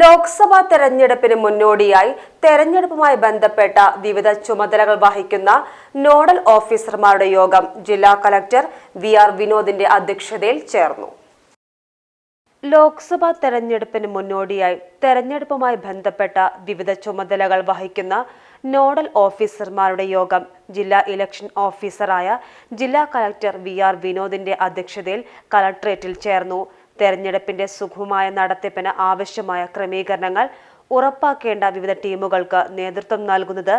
ലോക്സഭാ തെരഞ്ഞെടുപ്പിന് മുന്നോടിയായി തെരഞ്ഞെടുപ്പുമായി ബന്ധപ്പെട്ട വിവിധ ചുമതലകൾ വഹിക്കുന്ന നോഡൽ ഓഫീസർമാരുടെ യോഗം ജില്ലാ കളക്ടർ വി ആർ വിനോദിന്റെ അധ്യക്ഷതയിൽ ചേർന്നു. ലോക്സഭാ തെരഞ്ഞെടുപ്പിന് മുന്നോടിയായി തെരഞ്ഞെടുപ്പുമായി ബന്ധപ്പെട്ട വിവിധ ചുമതലകൾ വഹിക്കുന്ന നോഡൽ ഓഫീസർമാരുടെ യോഗം ജില്ലാ ഇലക്ഷൻ ഓഫീസറായ ജില്ലാ കളക്ടർ വി ആർ വിനോദിന്റെ അധ്യക്ഷതയിൽ കളക്ട്രേറ്റിൽ ചേർന്നു. തെരഞ്ഞെടുപ്പിന്റെ സുഗമമായ നടത്തിപ്പിന് ആവശ്യമായ ക്രമീകരണങ്ങൾ ഉറപ്പാക്കേണ്ട വിവിധ ടീമുകൾക്ക് നേതൃത്വം നൽകുന്നത്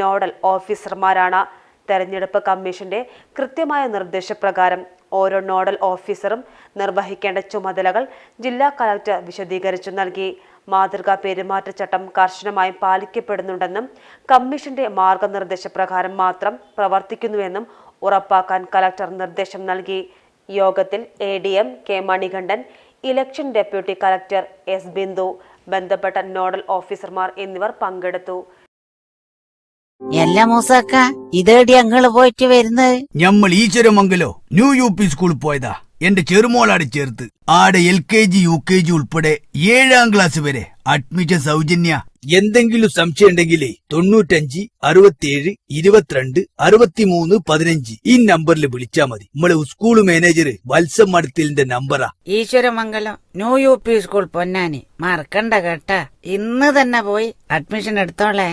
നോഡൽ ഓഫീസർമാരാണ്. തെരഞ്ഞെടുപ്പ് കമ്മീഷന്റെ കൃത്യമായ നിർദ്ദേശപ്രകാരം ഓരോ നോഡൽ ഓഫീസറും നിർവഹിക്കേണ്ട ചുമതലകൾ ജില്ലാ കളക്ടർ വിശദീകരിച്ചു നൽകി. മാതൃകാ പെരുമാറ്റച്ചട്ടം കർശനമായി പാലിക്കപ്പെടുന്നുണ്ടെന്നും കമ്മീഷന്റെ മാർഗനിർദ്ദേശപ്രകാരം മാത്രം പ്രവർത്തിക്കുന്നുവെന്നും ഉറപ്പാക്കാൻ കളക്ടർ നിർദ്ദേശം നൽകി. യോഗത്തിൽ A D M K Manikandan election deputy collector S Bindu ബന്ധപ്പെട്ട നോഡൽ ഓഫീസർമാർ എന്നിവർ പങ്കെടുത്തു. എല്ലാ മൂസക്ക ഇതേടി അങ്ങൾ പോയിട്ട് വരുന്നത്? ഞമ്മൾ ഈശ്വരമംഗലോ ന്യൂ യു പി സ്കൂളിൽ പോയതാ. എന്റെ ചെറുമോളാട് ചേർത്ത്. ആടെ L K G U K G ഉൾപ്പെടെ ഏഴാം ക്ലാസ് വരെ അഡ്മിഷൻ സൗജന്യ എന്തെങ്കിലും സംശയം ഉണ്ടെങ്കിലേ തൊണ്ണൂറ്റഞ്ച് അറുപത്തിയേഴ് ഇരുപത്തിരണ്ട് അറുപത്തിമൂന്ന് പതിനഞ്ച് ഈ നമ്പറിൽ വിളിച്ചാ മതി. നമ്മളെ സ്കൂൾ മാനേജർ വത്സം മടത്തിലിന്റെ നമ്പറാ. Eeshwaramangalam new U P school Ponnani. മറക്കണ്ട കേട്ടാ. ഇന്ന് തന്നെ പോയി അഡ്മിഷൻ എടുത്തോളേ.